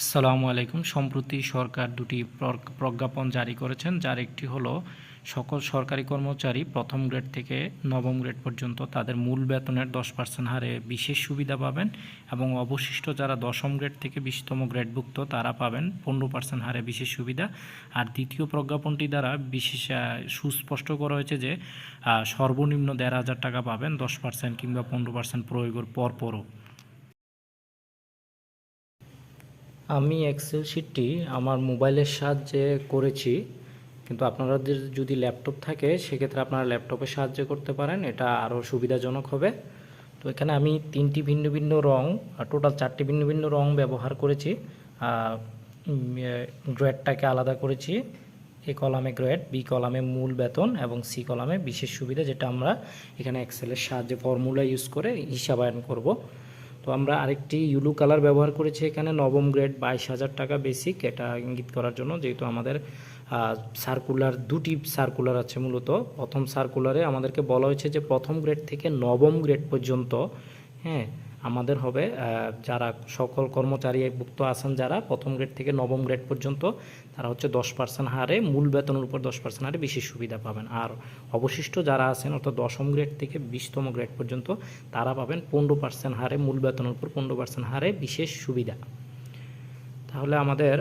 আসসালামু আলাইকুম। সম্প্রতি সরকার দুটি প্রজ্ঞাপন জারি করেছেন, যার একটি হলো, সকল সরকারি কর্মচারী প্রথম গ্রেড থেকে নবম গ্রেড পর্যন্ত তাদের মূল বেতনের দশ পার্সেন্ট হারে বিশেষ সুবিধা পাবেন এবং অবশিষ্ট যারা দশম গ্রেড থেকে বিশতম গ্রেডভুক্ত তারা পাবেন পনেরো পার্সেন্ট হারে বিশেষ সুবিধা। আর দ্বিতীয় প্রজ্ঞাপনটি দ্বারা বিশেষ সুস্পষ্ট করা হয়েছে যে সর্বনিম্ন দেড় হাজার টাকা পাবেন দশ পার্সেন্ট কিংবা পনেরো পার্সেন্ট প্রয়োগের পর আমি এক্সেল শিটটি আমার মোবাইলের সাহায্যে করেছি, কিন্তু আপনাদের যদি ল্যাপটপ থাকে, সেক্ষেত্রে আপনারা ল্যাপটপের সাহায্যে করতে পারেন, এটা আরও সুবিধাজনক হবে। তো এখানে আমি তিনটি ভিন্ন ভিন্ন রং টোটাল চারটি ভিন্ন ভিন্ন রং ব্যবহার করেছি। গ্রেডটাকে আলাদা করেছি। এ কলামে গ্রেড বি কলামে মূল বেতন এবং সি কলামে বিশেষ সুবিধা, যেটা আমরা এখানে এক্সেলের সাহায্যে ফর্মুলা ইউজ করে হিসাবায়ন করব। তো আমরা আরেকটি ইউলু কালার ব্যবহার করেছি এখানে। নবম গ্রেড বাইশ হাজার টাকা বেসিক। এটা ইঙ্গিত করার জন্য যেহেতু আমাদের সার্কুলার দুটি সার্কুলার আছে মূলত। প্রথম সার্কুলারে আমাদেরকে বলা হয়েছে যে প্রথম গ্রেড থেকে নবম গ্রেড পর্যন্ত হ্যাঁ আমাদের হবে যারা সকল কর্মচারী ভুক্ত আছেন যারা, প্রথম গ্রেড থেকে নবম গ্রেড পর্যন্ত, তারা হচ্ছে দশ পার্সেন্ট হারে, মূল বেতনের উপর দশ পার্সেন্ট হারে বিশেষ সুবিধা পাবেন। আর অবশিষ্ট যারা আছেন, অর্থাৎ দশম গ্রেড থেকে বিশতম গ্রেড পর্যন্ত, তারা পাবেন পনেরো পার্সেন্ট হারে, মূল বেতনের উপর পনেরো পার্সেন্ট হারে বিশেষ সুবিধা। তাহলে আমাদের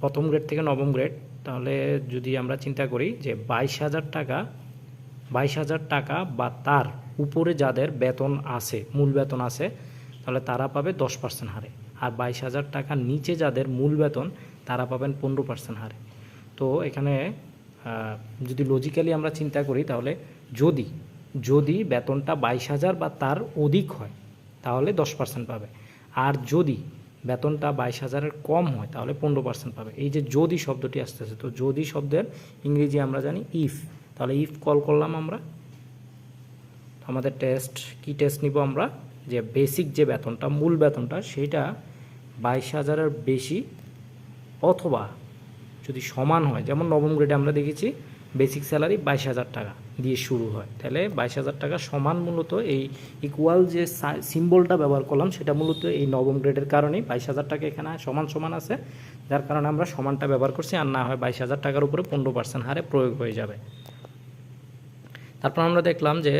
প্রথম গ্রেড থেকে নবম গ্রেড তাহলে যদি আমরা চিন্তা করি যে বাইশ হাজার টাকা বাইশ হাজার টাকা বা তার উপরে যাদের বেতন আছে, মূল বেতন আছে, তাহলে তারা পাবে দশ পার্সেন্ট হারে। আর বাইশ হাজার টাকার নিচে যাদের মূল বেতন, তারা পাবেন পনেরো পার্সেন্ট হারে। তো এখানে যদি লজিক্যালি আমরা চিন্তা করি, তাহলে যদি যদি বেতনটা বাইশ হাজার বা তার অধিক হয়, তাহলে দশ পার্সেন্ট পাবে। আর যদি বেতনটা বাইশ হাজারের কম হয়, তাহলে পনেরো পার্সেন্ট পাবে। এই যে যদি শব্দটি আসতেছে, তো যদি শব্দের ইংরেজি আমরা জানি ইফ তাহলে ইফ কল করলাম আমরা, আমাদের টেস্ট কি টেস্ট নিব আমরা? যে বেসিক যে বেতনটা, মূল বেতনটা, সেটা বাইশ হাজারের বেশি অথবা যদি সমান হয়, যেমন নবম গ্রেডে আমরা দেখেছি বেসিক স্যালারি বাইশ হাজার টাকা দিয়ে শুরু হয়। তাহলে বাইশ হাজার টাকা সমান মূলত এই ইকুয়াল যে সিম্বলটা ব্যবহার করলাম, সেটা মূলত এই নবম গ্রেডের কারণেই বাইশ হাজার টাকা এখানে সমান সমান আছে, যার কারণে আমরা সমানটা ব্যবহার করছি, আর না হয় বাইশ হাজার টাকার উপরে পনেরো পার্সেন্ট হারে প্রয়োগ হয়ে যাবে। তারপর আমরা দেখলাম যে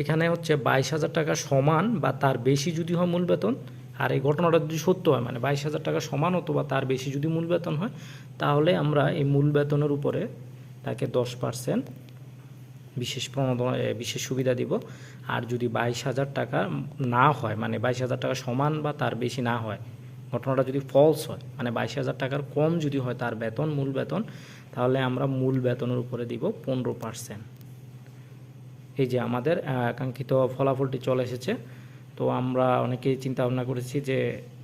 এখানে হচ্ছে বাইশ হাজার টাকা সমান বা তার বেশি যদি হয় মূল বেতন, আর এই ঘটনাটা যদি সত্য হয় মানে বাইশ হাজার টাকা সমান হতো বা তার বেশি যদি মূল বেতন হয়, তাহলে আমরা এই মূল বেতনের উপরে তাকে দশ পার্সেন্ট বিশেষ প্রণোদনা বিশেষ সুবিধা দিব। আর যদি বাইশ হাজার টাকা না হয় মানে বাইশ হাজার টাকা সমান বা তার বেশি না হয়, ঘটনাটা যদি ফলস হয় মানে বাইশ হাজার টাকার কম যদি হয় তার বেতন, মূল বেতন, তাহলে আমরা মূল বেতনের উপরে দিব পনেরো পার্সেন্ট। এই যে আমাদের কাঙ্ক্ষিত ফলাফলটি চলে এসেছে। তো আমরা অনেকেই চিন্তা ভাবনা করেছি যে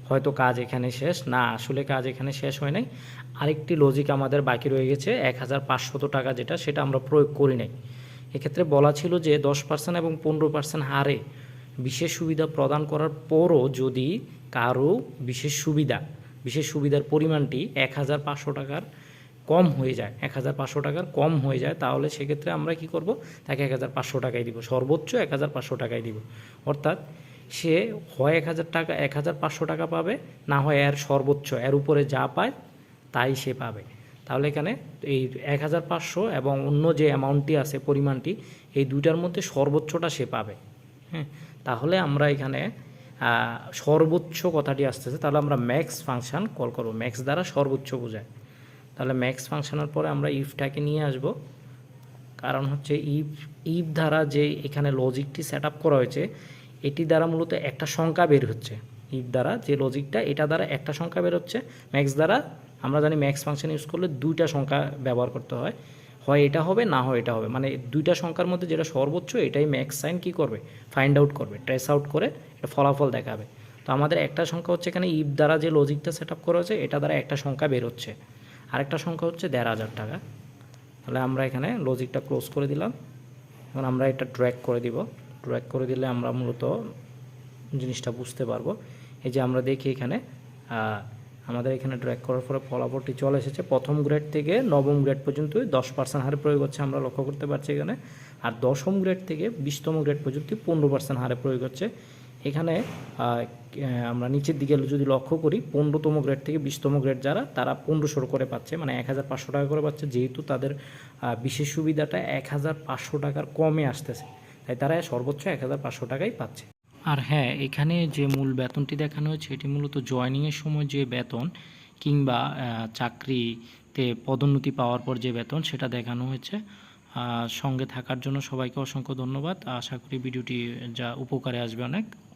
হয়তো কাজ এখানে শেষ। না, আসলে কাজ এখানে শেষ হয় নাই। আরেকটি লজিক আমাদের বাকি রয়ে গেছে এক হাজার পাঁচশত টাকা যেটা, সেটা আমরা প্রয়োগ করি নাই। এক্ষেত্রে বলা ছিল যে দশ পার্সেন্ট এবং পনেরো পার্সেন্ট হারে বিশেষ সুবিধা প্রদান করার পরও যদি কারও বিশেষ সুবিধা, বিশেষ সুবিধার পরিমাণটি এক হাজার পাঁচশো টাকার কম হয়ে যায় এক হাজার পাঁচশো টাকার কম হয়ে যায়, তাহলে সেক্ষেত্রে আমরা কি করব? তাকে এক হাজার পাঁচশো টাকায় দিব, সর্বোচ্চ এক হাজার পাঁচশো টাকায় দিব। অর্থাৎ সে হয় এক হাজার টাকা এক হাজার পাঁচশো টাকা পাবে, না হয় এর সর্বোচ্চ, এর উপরে যা পায় তাই সে পাবে। তাহলে এখানে এই এক হাজার পাঁচশো এবং অন্য যে অ্যামাউন্টটি আছে, পরিমাণটি, এই দুইটার মধ্যে সর্বোচ্চটা সে পাবে। হ্যাঁ তাহলে আমরা এখানে সর্বোচ্চ কথাটি আসতেছে, তাহলে আমরা ম্যাক্স ফাংশন কল করব। ম্যাক্স দ্বারা সর্বোচ্চ বোঝায়। তাহলে ম্যাক্স ফাংশনের পরে আমরা ইফটাকে নিয়ে আসব। কারণ হচ্ছে ইফ ইফ দ্বারা যে এখানে লজিকটি সেট করা হয়েছে, এটি দ্বারা মূলত একটা সংখ্যা বের হচ্ছে। ইফ দ্বারা যে লজিকটা এটা দ্বারা একটা সংখ্যা বের হচ্ছে। ম্যাক্স দ্বারা আমরা জানি ম্যাক্স ফাংশন ইউজ করলে দুইটা সংখ্যা ব্যবহার করতে হয়। হয় এটা হবে, না হয় এটা হবে। মানে দুইটা সংখ্যার মধ্যে যেটা সর্বোচ্চ, এটাই ম্যাক্স সাইন কি করবে? ফাইন্ড আউট করবে ট্রেস আউট করে এটা ফলাফল দেখাবে। তো আমাদের একটা সংখ্যা হচ্ছে এখানে ইফ দ্বারা যে লজিকটা সেট আপ করা হয়েছে, এটা দ্বারা একটা সংখ্যা বের হচ্ছে। আরেকটা সংখ্যা হচ্ছে দেড় হাজার টাকা। তাহলে আমরা এখানে লজিকটা ক্লোজ করে দিলাম। এখন আমরা এটা ড্র্যাক করে দিব। ড্র্যাক করে দিলে আমরা মূলত জিনিসটা বুঝতে পারব। এই যে আমরা দেখি এখানে আমাদের এখানে ড্র্যাক করার পরে ফলাফলটি চলে এসেছে। প্রথম গ্রেড থেকে নবম গ্রেড পর্যন্ত দশ পার্সেন্ট হারে প্রয়োগ হচ্ছে আমরা লক্ষ্য করতে পারছি এখানে। আর দশম গ্রেড থেকে বিশতম গ্রেড পর্যন্ত পনেরো পার্সেন্ট হারে প্রয়োগ হচ্ছে। এখানে আমরা নিচের দিকে যদি লক্ষ্য করি, পনেরোতম গ্রেড থেকে বিশতম গ্রেড যারা, তারা পনেরোশো করে পাচ্ছে মানে এক হাজার পাঁচশো টাকা করে পাচ্ছে, যেহেতু তাদের বিশেষ সুবিধাটা এক হাজার পাঁচশো টাকার কমে আসতেছে। তাই তারা সর্বোচ্চ এক হাজার পাঁচশো টাকাই পাচ্ছে। আর হ্যাঁ এখানে যে মূল বেতনটি দেখানো হয়েছে, এটি মূলত জয়নিংয়ের সময় যে বেতন, কিংবা চাকরিতে পদোন্নতি পাওয়ার পর যে বেতন, সেটা দেখানো হয়েছে। সঙ্গে থাকার জন্য সবাইকে অসংখ্য ধন্যবাদ। আশা করি ভিডিওটি যা উপকারে আসবে অনেক।